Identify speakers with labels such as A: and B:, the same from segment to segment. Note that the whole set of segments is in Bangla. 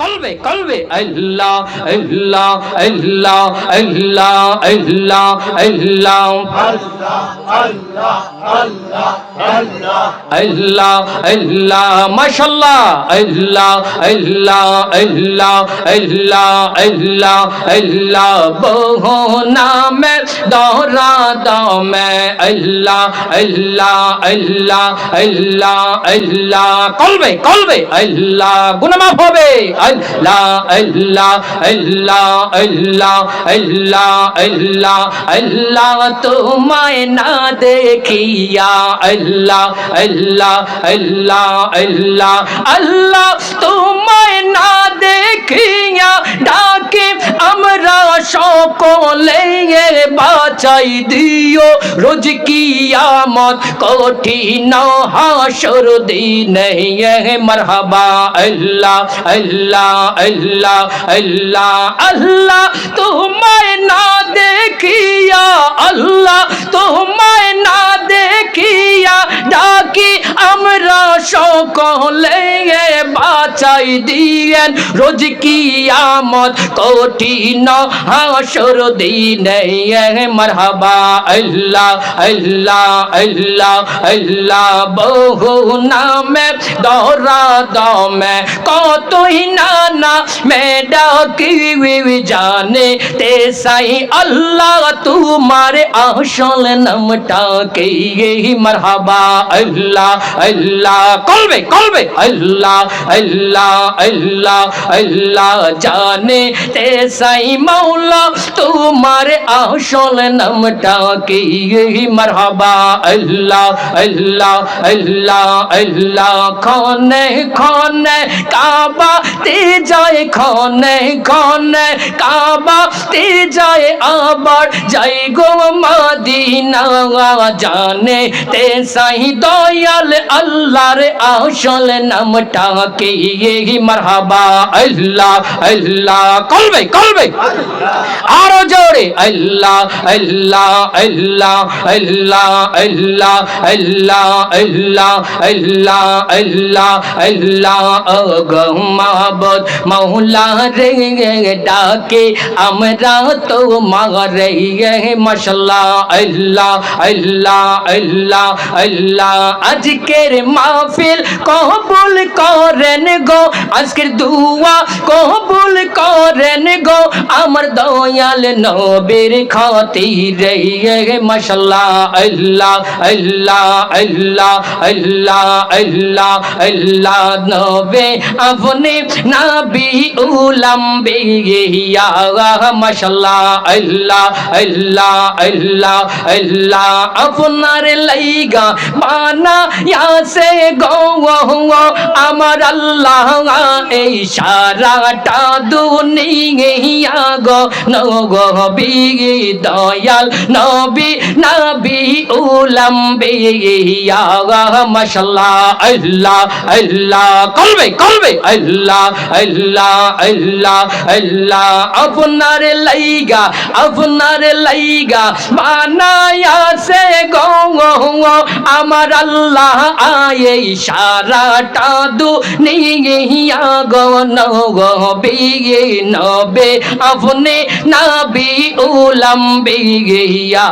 A: কলবে কলবে আল্লাহ আল্লাহ আল্লাহ আল্লাহ আল্লাহ আল্লাহ আল্লাহ আল্লাহ মাশাল্লাহ আল্লাহ আল্লাহ আল্লাহ আল্লাহ আল্লাহ আল্লাহ বহু নামে দৌরা দমে কলবে কলবে আল্লাহ হবে আল্লাহ তোমায় না দেখিয়া আল্লাহ আল্লাহ আল্লাহ আল্লাহ আল্লাহ, তোমায় না দেখিয়া ডাকে, আমরা সকলে বাঁচাই দিও রোজ কিয়ামত। কঠিন হাসর দিনে মরহবা আল্লাহ আল্লাহ আল্লাহ আল্লাহ আল্লাহ তোমায় বাঁচাই দিয়েন রোজ কিয়ামত কঠিন হাসর দিনে। মরহবা আল্লাহ আল্লাহ আল্লাহ আল্লাহ। বহু নামে দৌরা দমে, কতই নানা মে ডাকি জানে। তে সাই আল্লাহ তোমার আসল নামটা কে? মরহবা আল্লাহ আল্লাহ। কলবে কলবে। আল্লাহ আল্লাহ। আল্লাহ আল্লাহ জানে। তে সাই মৌলা তোমার আসল নামটা কে? মরহবা, আল্লাহ আল্লাহ আল্লাহ আল্লাহ। খনে খনে কাবা তে যায়, খনে খনে কাবা তে যায়। আবার যাই গো মাদিনা, জানে। তে সাই দয়াল, আল্লাহর আসল নামটা কে? মারহাবা আল্লাহ আল্লাহ কলবে কলবে আরও জোরে আল্লাহ আল্লাহ আল্লাহ আল্লাহ আল্লাহ আল্লাহ আল্লাহ আল্লাহ আল্লাহ আল্লাহ গমাবদ মৌলা রে ডাকে আমরা তো মারে মশলা আল্লাহ আল্লাহ আল্লাহ আল্লাহ আজকের মাহফিল কবুল করেন গো, আজকের দুয়া কবুল করেন গো। আমার দয়াল নবীর খাতিরে মশলা আল্লাহ আল্লাহ আল্লাহ আল্লাহ আল্লাহ আল্লাহ। নবে আপনি নবী উলাম বিয়া মশলা আল্লাহ আল্লাহ আল্লাহ আল্লাহ। আপনার লাইগা বানা ইয়াসে গো আমার আল্লাহ এই সারাটা দুনিয়া গো। নবী দয়াল নবী নবী উলাম বিয়া মশলা আল্লাহ আল্লাহ, কলবে কলবে, আল্লাহ আল্লাহ আল্লাহ আল্লাহ। আপনার লাইগা আপনার লাইগা বানায়া সে গো আমার আল্লাহ আয়ে সারাটা দুনিয়া গো নবী নবে। আপনি নবী উলাম বিয়া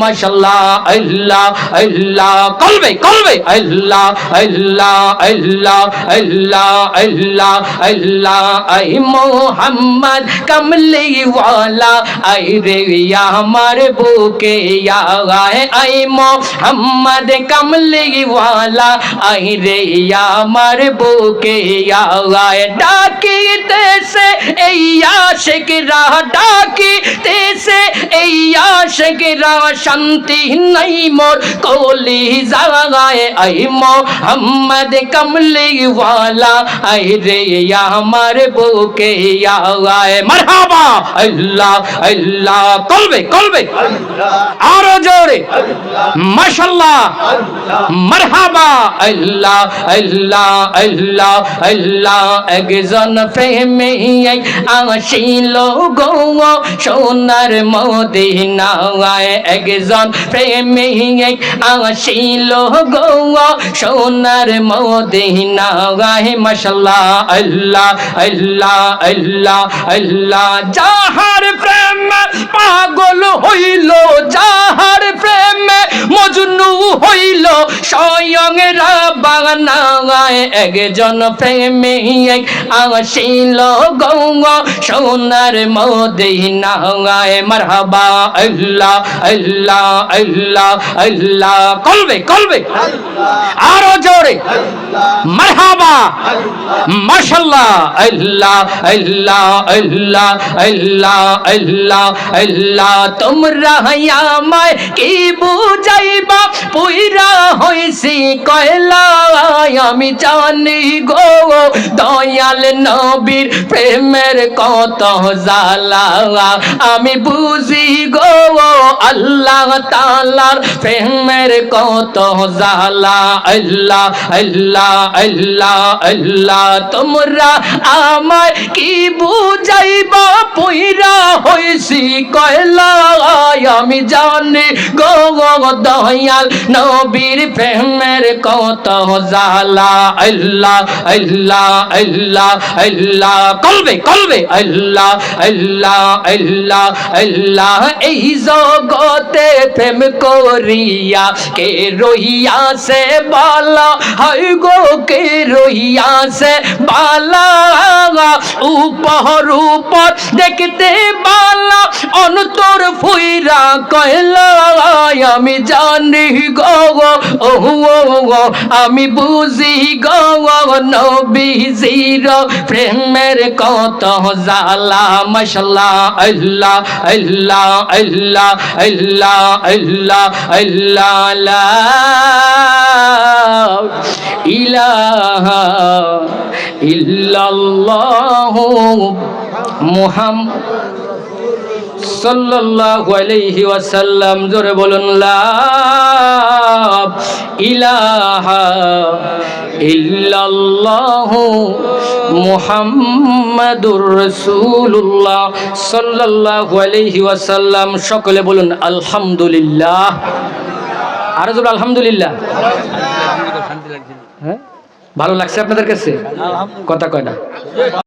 A: মশলা আল্লাহ আল্লাহ, কলবে কলবে, আল্লাহ আল্লাহ আল্লাহ আল্লাহ আল্লাহ আল্লাহ, আই মোহাম্মদ কমলি ওয়ালা আই রে আমার বুকে আয় আই মোহাম্মদ কমলি ওয়ালা আই রে আমার বুকে আয় ডাকি তেসে এই আশিকরা ডাকি তেসে এই আশিকরা শান্তি নাই মোর কোলি জাগায় আই মোহাম্মদ কমলি ওয়ালা আই রে আমার বুকে আয় মারহাবা, আল্লাহ আল্লাহ, কলবে কলবে, আরও জোরে, মাশাল্লাহ, মারহাবা, আল্লাহ আল্লাহ আল্লাহ আল্লাহ একজন প্রেমে আসিল গো সোনার মদিনায়। একজন প্রেমে আসিল গো সোনার মদিনায়। মাশাল্লাহ আল্লাহ আল্লাহ আল্লাহ আল্লাহ। যাহার প্রেম পাগল হইল, যাহার প্রেমে স্বয়ং রাবানায় একজন প্রেমে আসিল গৌঙ্গ সোনার মারহাবা, আল্লাহ আল্লাহ আল্লাহ আল্লাহ। কলবে কলবে। আরও জোরে। মারহাবা। মাশাল্লাহ। আল্লাহ আল্লাহ আল্লাহ আল্লাহ আল্লাহ আল্লাহ। তোমরা আমায় কি বুঝাইবা? পুইরা হইছি কয়লা আমি জানি গো, দয়াল নবীর প্রেমের কত জালা আমি বুঝি গো, আল্লাহ তালার প্রেমের কত জালা আল্লাহ আল্লাহ আল্লাহ আল্লাহ, তোমরা আমায় কি বুঝাইবা, পুইরা হইছি কয়লা। আমি জানি। গো দয়াল নবীর প্রেমের কত জালা আল্লাহ আল্লাহ আল্লাহ আল্লাহ। কলবে কলবে। আল্লাহ আল্লাহ আল্লাহ আল্লাহ। এই জগতে প্রেম করিয়া কে রহিয়া সে বালা? হাই গো, কে রহিয়া সে বালা? উপর উপর দেখতে বালা অন্তর ফুইরা কয়লা আমি জানি গো ও আমি বুঝি গো নবীজির প্রেমের কত জালা মশলা আল্লাহ আল্লাহ আল্লাহ আল্লাহ আল্লাহ আল্লাহ ইলাহা ইল্লাল্লাহু মুহাম্মদ সাল্লাল্লাহু আলাইহি ওয়াসাল্লাম জোরে বলুন, লা ইলাহা ইল্লাল্লাহু মুহাম্মাদুর রাসূলুল্লাহ সাল্লাল্লাহু আলাইহি ওয়াসাল্লাম। সকলে বলুন, আলহামদুলিল্লাহ। আরও জোরে, আলহামদুলিল্লাহ। হ্যাঁ ভালো লাগছে আপনাদের কাছে? কথা কয় না।